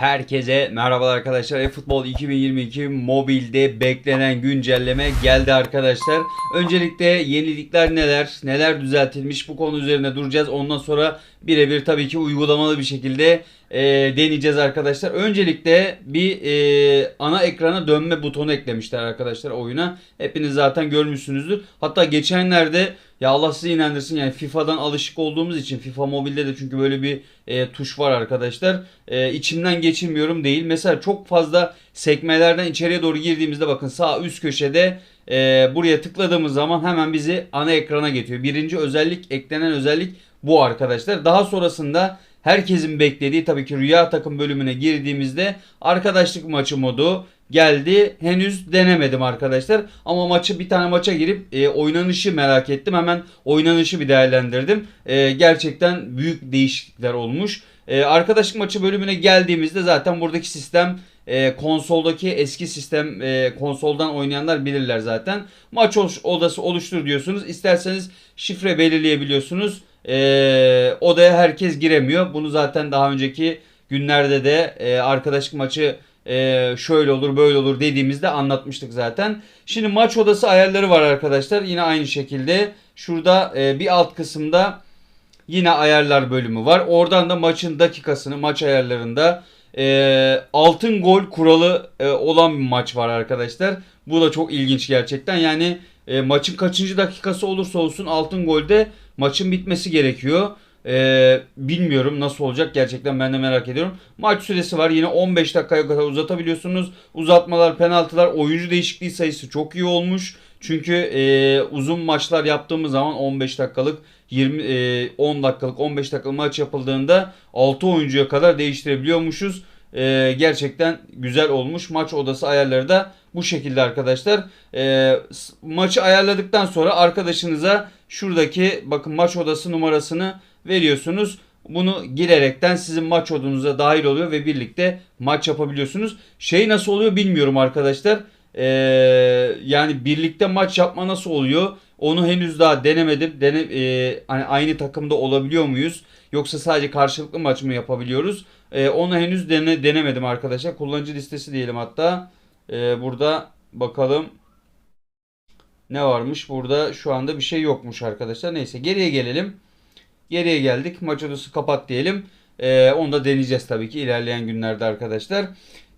Herkese merhabalar arkadaşlar. eFootball 2022 mobilde beklenen güncelleme geldi arkadaşlar. Öncelikle yenilikler neler, neler düzeltilmiş bu konu üzerine duracağız. Ondan sonra birebir tabii ki uygulamalı bir şekilde e, deneyeceğiz arkadaşlar. Öncelikle bir e, ana ekrana dönme butonu eklemişler arkadaşlar oyuna. Hepiniz zaten görmüşsünüzdür. Hatta geçenlerde ya Allah sizi inandırsın yani FIFA'dan alışık olduğumuz için FIFA mobilde de çünkü böyle bir e, tuş var arkadaşlar. E, içimden geçirmiyorum değil. Mesela çok fazla sekmelerden içeriye doğru girdiğimizde bakın sağ üst köşede e, buraya tıkladığımız zaman hemen bizi ana ekrana getiriyor. Birinci özellik eklenen özellik bu arkadaşlar. Daha sonrasında herkesin beklediği tabii ki rüya takım bölümüne girdiğimizde arkadaşlık maçı modu geldi. Henüz denemedim arkadaşlar. Ama maçı bir tane maça girip e, oynanışı merak ettim. Hemen oynanışı bir değerlendirdim. E, gerçekten büyük değişiklikler olmuş. E, arkadaşlık maçı bölümüne geldiğimizde zaten buradaki sistem e, konsoldaki eski sistem e, konsoldan oynayanlar bilirler zaten. Maç odası oluştur diyorsunuz. İsterseniz şifre belirleyebiliyorsunuz. E, odaya herkes giremiyor. Bunu zaten daha önceki günlerde de e, arkadaşlık maçı e, şöyle olur böyle olur dediğimizde anlatmıştık zaten. Şimdi maç odası ayarları var arkadaşlar. Yine aynı şekilde şurada e, bir alt kısımda yine ayarlar bölümü var. Oradan da maçın dakikasını maç ayarlarında e, altın gol kuralı e, olan bir maç var arkadaşlar. Bu da çok ilginç gerçekten. Yani e, maçın kaçıncı dakikası olursa olsun altın golde maçın bitmesi gerekiyor. E, bilmiyorum nasıl olacak gerçekten ben de merak ediyorum. Maç süresi var yine 15 dakikaya kadar uzatabiliyorsunuz. Uzatmalar, penaltılar, oyuncu değişikliği sayısı çok iyi olmuş. Çünkü e, uzun maçlar yaptığımız zaman 15 dakikalık 20 e, 10 dakikalık 15 dakikalık maç yapıldığında 6 oyuncuya kadar değiştirebiliyormuşuz. E, gerçekten güzel olmuş. Maç odası ayarları da bu şekilde arkadaşlar. E, maçı ayarladıktan sonra arkadaşınıza şuradaki bakın maç odası numarasını veriyorsunuz. Bunu girerekten sizin maç odanıza dahil oluyor ve birlikte maç yapabiliyorsunuz. Şey nasıl oluyor bilmiyorum arkadaşlar. Ee, yani birlikte maç yapma nasıl oluyor? Onu henüz daha denemedim. Dene, e, hani aynı takımda olabiliyor muyuz? Yoksa sadece karşılıklı maç mı yapabiliyoruz? Ee, onu henüz dene, denemedim arkadaşlar. Kullanıcı listesi diyelim hatta. Ee, burada bakalım. Ne varmış? Burada şu anda bir şey yokmuş arkadaşlar. Neyse geriye gelelim. Geriye geldik. Maç odası kapat diyelim. Ee, onu da deneyeceğiz tabii ki ilerleyen günlerde arkadaşlar.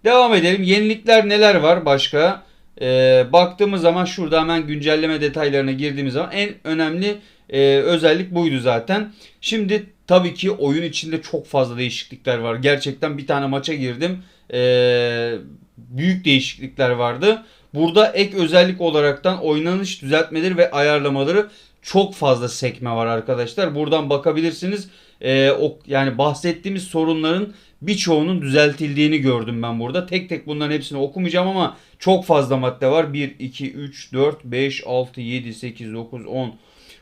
Devam edelim. Yenilikler neler var başka? Ee, baktığımız zaman şurada hemen güncelleme detaylarına girdiğimiz zaman en önemli e, özellik buydu zaten. Şimdi tabii ki oyun içinde çok fazla değişiklikler var. Gerçekten bir tane maça girdim. Ee, büyük değişiklikler vardı. Burada ek özellik olaraktan oynanış düzeltmeleri ve ayarlamaları çok fazla sekme var arkadaşlar. Buradan bakabilirsiniz. Ee, o, yani bahsettiğimiz sorunların birçoğunun düzeltildiğini gördüm ben burada. Tek tek bunların hepsini okumayacağım ama çok fazla madde var. 1, 2, 3, 4, 5, 6, 7, 8, 9, 10,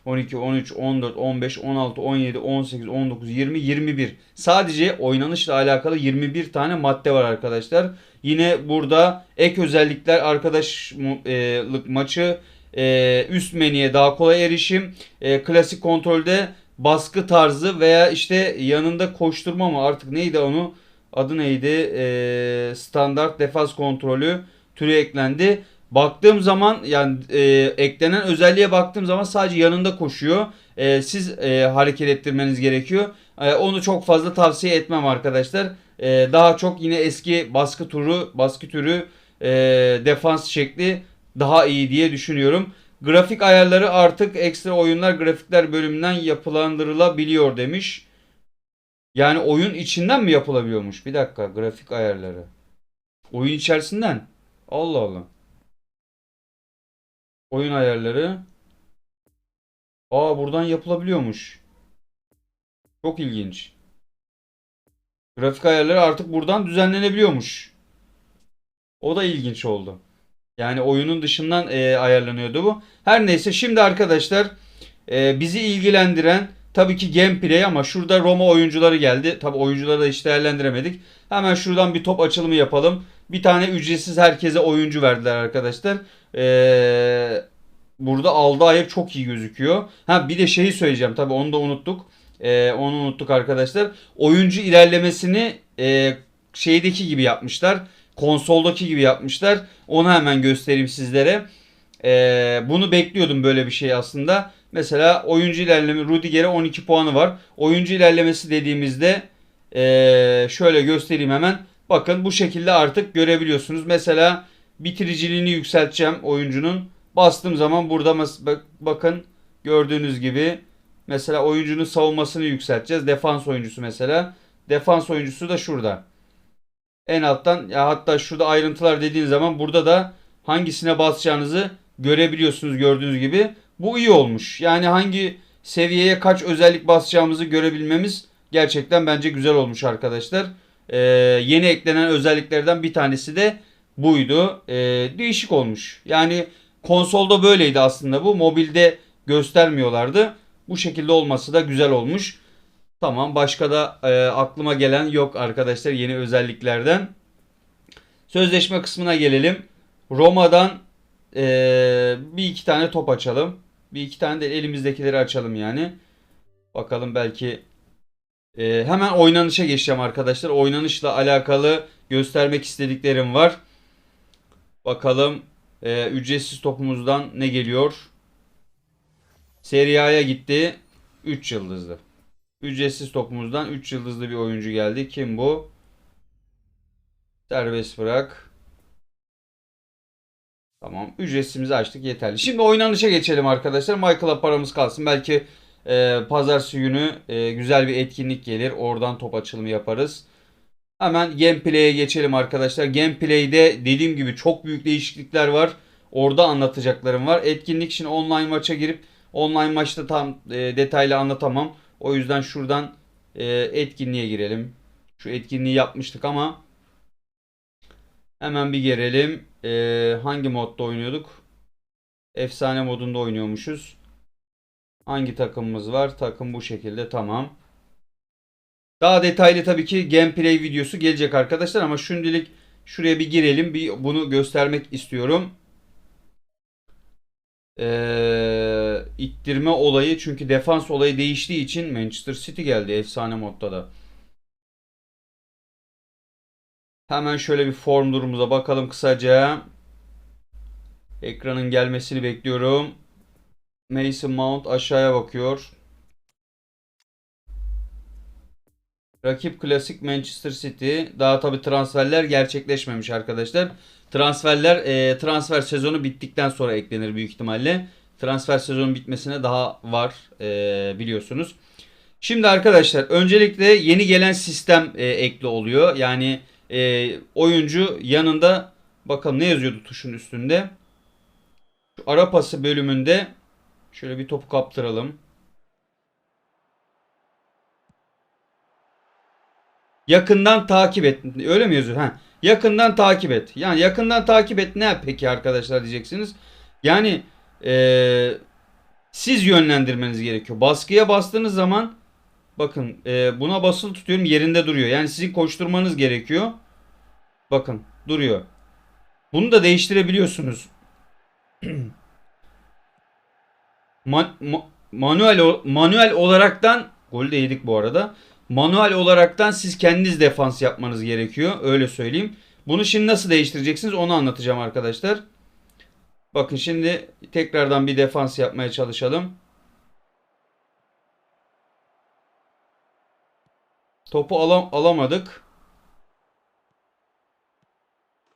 12, 13, 14, 15, 16, 17, 18, 19, 20, 21. Sadece oynanışla alakalı 21 tane madde var arkadaşlar. Yine burada ek özellikler arkadaşlık maçı e, üst menüye daha kolay erişim, e, klasik kontrolde baskı tarzı veya işte yanında koşturma mı artık neydi onu adı neydi E, standart defans kontrolü türü eklendi. Baktığım zaman yani e, eklenen özelliğe baktığım zaman sadece yanında koşuyor. E, siz e, hareket ettirmeniz gerekiyor. E, onu çok fazla tavsiye etmem arkadaşlar. E, daha çok yine eski baskı turu, baskı türü e, defans şekli daha iyi diye düşünüyorum. Grafik ayarları artık ekstra oyunlar grafikler bölümünden yapılandırılabiliyor demiş. Yani oyun içinden mi yapılabiliyormuş? Bir dakika grafik ayarları. Oyun içerisinden. Allah Allah. Oyun ayarları. Aa buradan yapılabiliyormuş. Çok ilginç. Grafik ayarları artık buradan düzenlenebiliyormuş. O da ilginç oldu. Yani oyunun dışından e, ayarlanıyordu bu. Her neyse şimdi arkadaşlar e, bizi ilgilendiren tabii ki gameplay ama şurada Roma oyuncuları geldi. Tabii oyuncuları da hiç değerlendiremedik. Hemen şuradan bir top açılımı yapalım. Bir tane ücretsiz herkese oyuncu verdiler arkadaşlar. E, burada aldığı ayır çok iyi gözüküyor. Ha bir de şeyi söyleyeceğim tabii onu da unuttuk. E, onu unuttuk arkadaşlar. Oyuncu ilerlemesini e, şeydeki gibi yapmışlar. Konsoldaki gibi yapmışlar. Onu hemen göstereyim sizlere. Ee, bunu bekliyordum böyle bir şey aslında. Mesela oyuncu ilerleme Rudiger'e 12 puanı var. Oyuncu ilerlemesi dediğimizde ee, şöyle göstereyim hemen. Bakın bu şekilde artık görebiliyorsunuz. Mesela bitiriciliğini yükselteceğim oyuncunun. Bastığım zaman burada bakın gördüğünüz gibi mesela oyuncunun savunmasını yükselteceğiz. Defans oyuncusu mesela. Defans oyuncusu da şurada. En alttan ya hatta şurada ayrıntılar dediğin zaman burada da hangisine basacağınızı görebiliyorsunuz gördüğünüz gibi. Bu iyi olmuş. Yani hangi seviyeye kaç özellik basacağımızı görebilmemiz gerçekten bence güzel olmuş arkadaşlar. Ee, yeni eklenen özelliklerden bir tanesi de buydu. Ee, değişik olmuş. Yani konsolda böyleydi aslında bu. Mobilde göstermiyorlardı. Bu şekilde olması da güzel olmuş. Tamam başka da e, aklıma gelen yok arkadaşlar yeni özelliklerden. Sözleşme kısmına gelelim. Roma'dan e, bir iki tane top açalım. Bir iki tane de elimizdekileri açalım yani. Bakalım belki e, hemen oynanışa geçeceğim arkadaşlar. Oynanışla alakalı göstermek istediklerim var. Bakalım e, ücretsiz topumuzdan ne geliyor? Serie A'ya gitti. 3 yıldızlı. Ücretsiz topumuzdan 3 yıldızlı bir oyuncu geldi. Kim bu? Serbest bırak. Tamam. Ücretsizimizi açtık yeterli. Şimdi oynanışa geçelim arkadaşlar. Michael'a paramız kalsın. Belki e, pazartesi günü e, güzel bir etkinlik gelir. Oradan top açılımı yaparız. Hemen gameplay'e geçelim arkadaşlar. Gameplay'de dediğim gibi çok büyük değişiklikler var. Orada anlatacaklarım var. Etkinlik için online maça girip online maçta tam e, detaylı anlatamam. O yüzden şuradan e, etkinliğe girelim. Şu etkinliği yapmıştık ama hemen bir girelim. E, hangi modda oynuyorduk? Efsane modunda oynuyormuşuz. Hangi takımımız var? Takım bu şekilde tamam. Daha detaylı tabii ki gameplay videosu gelecek arkadaşlar ama şimdilik şuraya bir girelim. Bir bunu göstermek istiyorum. Ee, ittirme olayı çünkü defans olayı değiştiği için Manchester City geldi efsane modda da. Hemen şöyle bir form durumumuza bakalım kısaca. Ekranın gelmesini bekliyorum. Mason Mount aşağıya bakıyor. Rakip klasik Manchester City. Daha tabi transferler gerçekleşmemiş arkadaşlar. Transferler e, transfer sezonu bittikten sonra eklenir büyük ihtimalle. Transfer sezonu bitmesine daha var e, biliyorsunuz. Şimdi arkadaşlar öncelikle yeni gelen sistem e, ekli oluyor. Yani e, oyuncu yanında bakalım ne yazıyordu tuşun üstünde. Şu ara pası bölümünde şöyle bir topu kaptıralım. Yakından takip et. Öyle mi yazıyor? Ha. Yakından takip et. Yani yakından takip et ne peki arkadaşlar diyeceksiniz. Yani eee, siz yönlendirmeniz gerekiyor. Baskıya bastığınız zaman bakın eee, buna basılı tutuyorum yerinde duruyor. Yani sizin koşturmanız gerekiyor. Bakın duruyor. Bunu da değiştirebiliyorsunuz. Ma- ma- manuel manuel olaraktan gol de yedik bu arada. Manuel olaraktan siz kendiniz defans yapmanız gerekiyor. Öyle söyleyeyim. Bunu şimdi nasıl değiştireceksiniz onu anlatacağım arkadaşlar. Bakın şimdi tekrardan bir defans yapmaya çalışalım. Topu alam alamadık.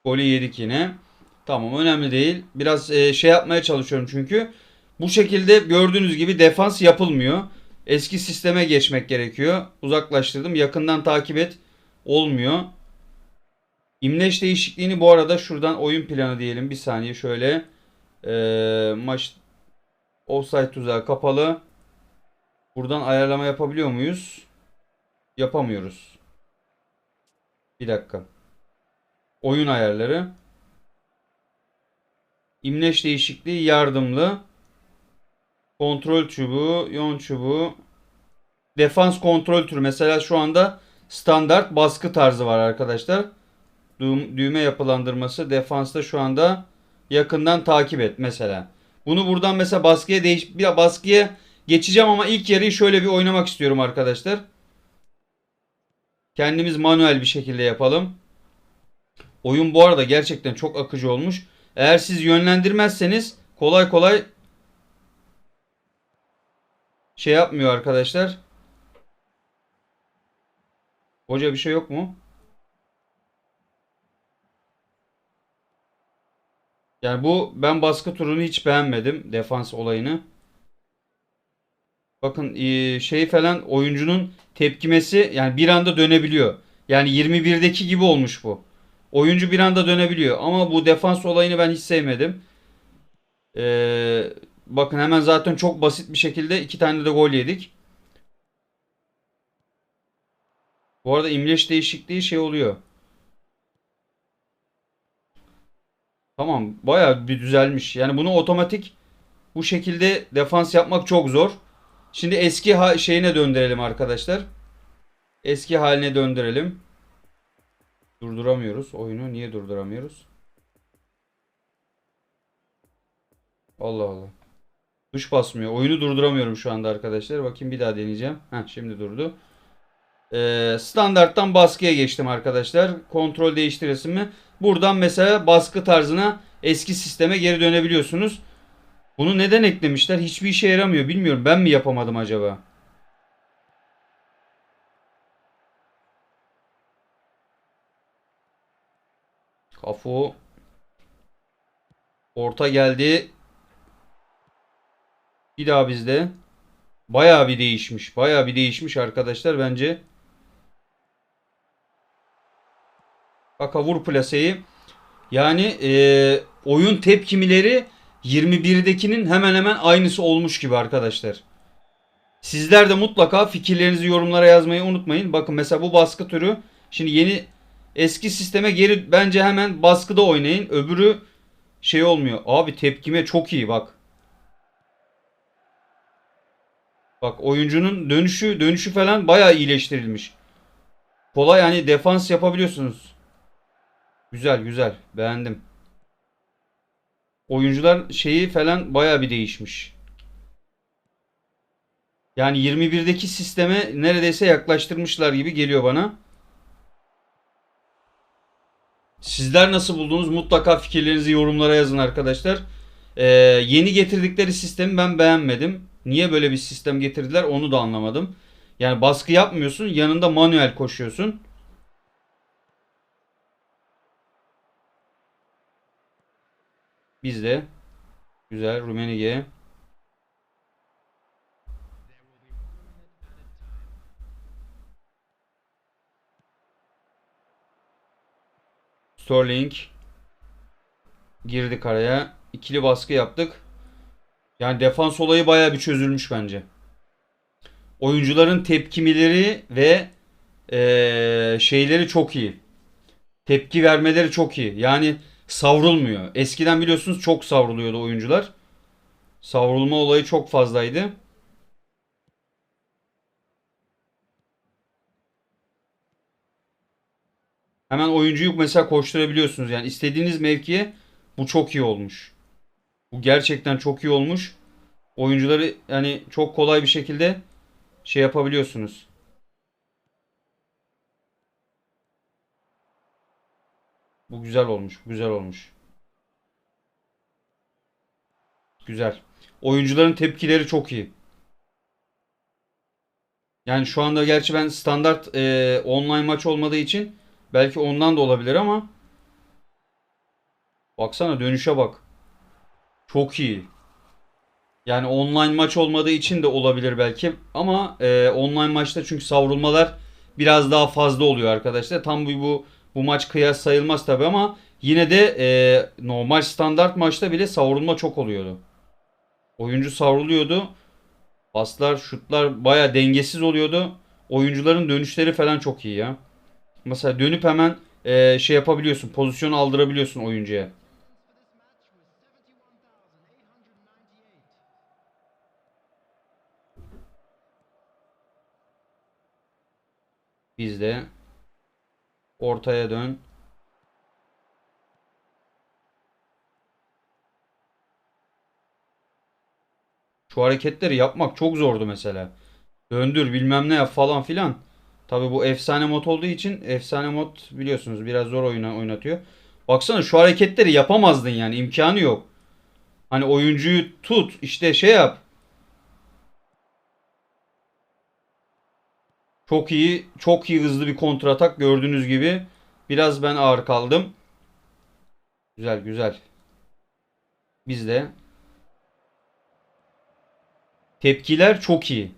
Golü yedik yine. Tamam önemli değil. Biraz e, şey yapmaya çalışıyorum çünkü. Bu şekilde gördüğünüz gibi defans yapılmıyor. Eski sisteme geçmek gerekiyor. Uzaklaştırdım. Yakından takip et. Olmuyor. İmleç değişikliğini bu arada şuradan oyun planı diyelim. Bir saniye şöyle. Ee, maç offside tuzağı kapalı. Buradan ayarlama yapabiliyor muyuz? Yapamıyoruz. Bir dakika. Oyun ayarları. İmleç değişikliği yardımlı. Kontrol çubuğu, yon çubuğu. Defans kontrol türü. Mesela şu anda standart baskı tarzı var arkadaşlar. Düğme yapılandırması. Defansta şu anda yakından takip et mesela. Bunu buradan mesela baskıya değiş bir baskıya geçeceğim ama ilk yarıyı şöyle bir oynamak istiyorum arkadaşlar. Kendimiz manuel bir şekilde yapalım. Oyun bu arada gerçekten çok akıcı olmuş. Eğer siz yönlendirmezseniz kolay kolay şey yapmıyor arkadaşlar. Hoca bir şey yok mu? Yani bu ben baskı turunu hiç beğenmedim. Defans olayını. Bakın e, şey falan oyuncunun tepkimesi yani bir anda dönebiliyor. Yani 21'deki gibi olmuş bu. Oyuncu bir anda dönebiliyor. Ama bu defans olayını ben hiç sevmedim. Ee, bakın hemen zaten çok basit bir şekilde iki tane de gol yedik. Bu arada imleç değişikliği şey oluyor. Tamam bayağı bir düzelmiş. Yani bunu otomatik bu şekilde defans yapmak çok zor. Şimdi eski şeyine döndürelim arkadaşlar. Eski haline döndürelim. Durduramıyoruz oyunu. Niye durduramıyoruz? Allah Allah. Tuş basmıyor. Oyunu durduramıyorum şu anda arkadaşlar. Bakayım bir daha deneyeceğim. Heh, şimdi durdu. Ee, standarttan baskıya geçtim arkadaşlar. Kontrol değiştiresim mi? Buradan mesela baskı tarzına eski sisteme geri dönebiliyorsunuz. Bunu neden eklemişler? Hiçbir işe yaramıyor. Bilmiyorum. Ben mi yapamadım acaba? Kafu. Orta geldi. Bir daha bizde. Bayağı bir değişmiş. Bayağı bir değişmiş arkadaşlar bence. Kaka vur plaseyi. Yani e, oyun tepkimileri 21'dekinin hemen hemen aynısı olmuş gibi arkadaşlar. Sizler de mutlaka fikirlerinizi yorumlara yazmayı unutmayın. Bakın mesela bu baskı türü şimdi yeni eski sisteme geri bence hemen baskıda oynayın. Öbürü şey olmuyor. Abi tepkime çok iyi bak. Bak oyuncunun dönüşü dönüşü falan bayağı iyileştirilmiş. Kolay hani defans yapabiliyorsunuz. Güzel güzel beğendim. Oyuncular şeyi falan bayağı bir değişmiş. Yani 21'deki sisteme neredeyse yaklaştırmışlar gibi geliyor bana. Sizler nasıl buldunuz? Mutlaka fikirlerinizi yorumlara yazın arkadaşlar. Ee, yeni getirdikleri sistemi ben beğenmedim. Niye böyle bir sistem getirdiler onu da anlamadım. Yani baskı yapmıyorsun yanında manuel koşuyorsun. Bizde. Güzel. Rumenige. Sterling. Girdik araya. İkili baskı yaptık. Yani defans olayı bayağı bir çözülmüş bence. Oyuncuların tepkimileri ve eee, şeyleri çok iyi. Tepki vermeleri çok iyi. Yani savrulmuyor. Eskiden biliyorsunuz çok savruluyordu oyuncular. Savrulma olayı çok fazlaydı. Hemen oyuncuyu mesela koşturabiliyorsunuz. Yani istediğiniz mevkiye bu çok iyi olmuş. Bu gerçekten çok iyi olmuş. Oyuncuları yani çok kolay bir şekilde şey yapabiliyorsunuz. Bu güzel olmuş. Güzel olmuş. Güzel. Oyuncuların tepkileri çok iyi. Yani şu anda gerçi ben standart e, online maç olmadığı için belki ondan da olabilir ama baksana dönüşe bak. Çok iyi. Yani online maç olmadığı için de olabilir belki. Ama e, online maçta çünkü savrulmalar biraz daha fazla oluyor arkadaşlar. Tam bu bu, bu maç kıyas sayılmaz tabi ama yine de e, normal standart maçta bile savrulma çok oluyordu. Oyuncu savruluyordu. Paslar, şutlar baya dengesiz oluyordu. Oyuncuların dönüşleri falan çok iyi ya. Mesela dönüp hemen e, şey yapabiliyorsun. Pozisyon aldırabiliyorsun oyuncuya. Bizde. Ortaya dön. Şu hareketleri yapmak çok zordu mesela. Döndür bilmem ne yap falan filan. Tabi bu efsane mod olduğu için efsane mod biliyorsunuz biraz zor oyuna oynatıyor. Baksana şu hareketleri yapamazdın yani imkanı yok. Hani oyuncuyu tut işte şey yap. Çok iyi çok iyi hızlı bir kontratak gördüğünüz gibi. Biraz ben ağır kaldım. Güzel güzel. Biz de. Tepkiler çok iyi.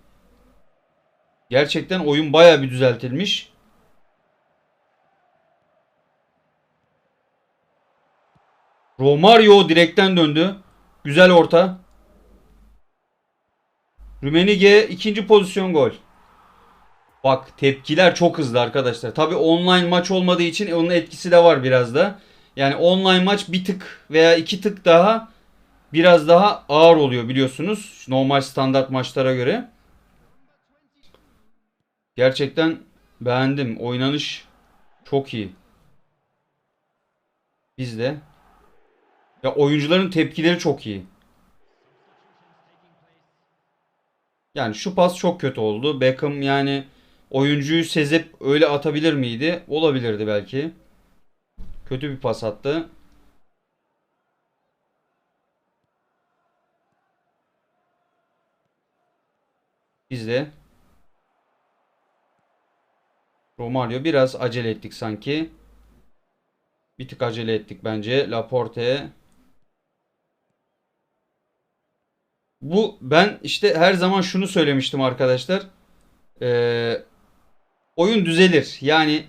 Gerçekten oyun baya bir düzeltilmiş. Romario direkten döndü. Güzel orta. Rümenige ikinci pozisyon gol. Bak tepkiler çok hızlı arkadaşlar. Tabi online maç olmadığı için onun etkisi de var biraz da. Yani online maç bir tık veya iki tık daha biraz daha ağır oluyor biliyorsunuz. Normal standart maçlara göre. Gerçekten beğendim. Oynanış çok iyi. Biz de. Ya oyuncuların tepkileri çok iyi. Yani şu pas çok kötü oldu. Beckham yani oyuncuyu sezip öyle atabilir miydi? Olabilirdi belki. Kötü bir pas attı. Biz de. Romario biraz acele ettik sanki. Bir tık acele ettik bence. Laporte. Bu ben işte her zaman şunu söylemiştim arkadaşlar. Ee, oyun düzelir. Yani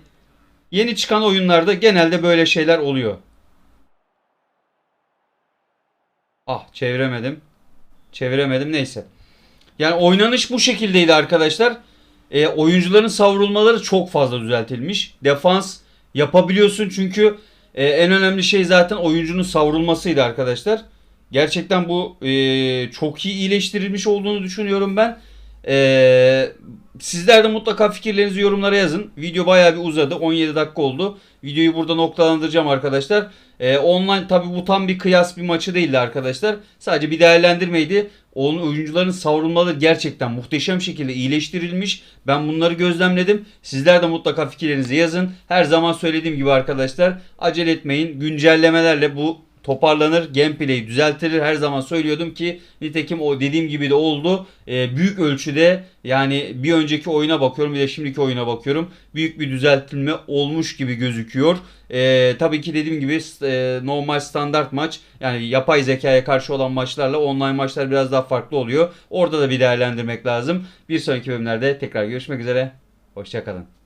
yeni çıkan oyunlarda genelde böyle şeyler oluyor. Ah çeviremedim. Çeviremedim neyse. Yani oynanış bu şekildeydi arkadaşlar. E, oyuncuların savrulmaları çok fazla düzeltilmiş. Defans yapabiliyorsun çünkü e, en önemli şey zaten oyuncunun savrulmasıydı arkadaşlar. Gerçekten bu e, çok iyi iyileştirilmiş olduğunu düşünüyorum ben. E, sizler de mutlaka fikirlerinizi yorumlara yazın. Video bayağı bir uzadı. 17 dakika oldu. Videoyu burada noktalandıracağım arkadaşlar. E, online tabi bu tam bir kıyas bir maçı değildi arkadaşlar. Sadece bir değerlendirmeydi. Onun oyuncuların savrulmaları gerçekten muhteşem şekilde iyileştirilmiş. Ben bunları gözlemledim. Sizler de mutlaka fikirlerinizi yazın. Her zaman söylediğim gibi arkadaşlar acele etmeyin. Güncellemelerle bu toparlanır, gameplay düzeltilir. Her zaman söylüyordum ki nitekim o dediğim gibi de oldu. Ee, büyük ölçüde yani bir önceki oyuna bakıyorum bir de şimdiki oyuna bakıyorum. Büyük bir düzeltilme olmuş gibi gözüküyor. Ee, tabii ki dediğim gibi e, normal standart maç yani yapay zekaya karşı olan maçlarla online maçlar biraz daha farklı oluyor. Orada da bir değerlendirmek lazım. Bir sonraki bölümlerde tekrar görüşmek üzere. Hoşçakalın.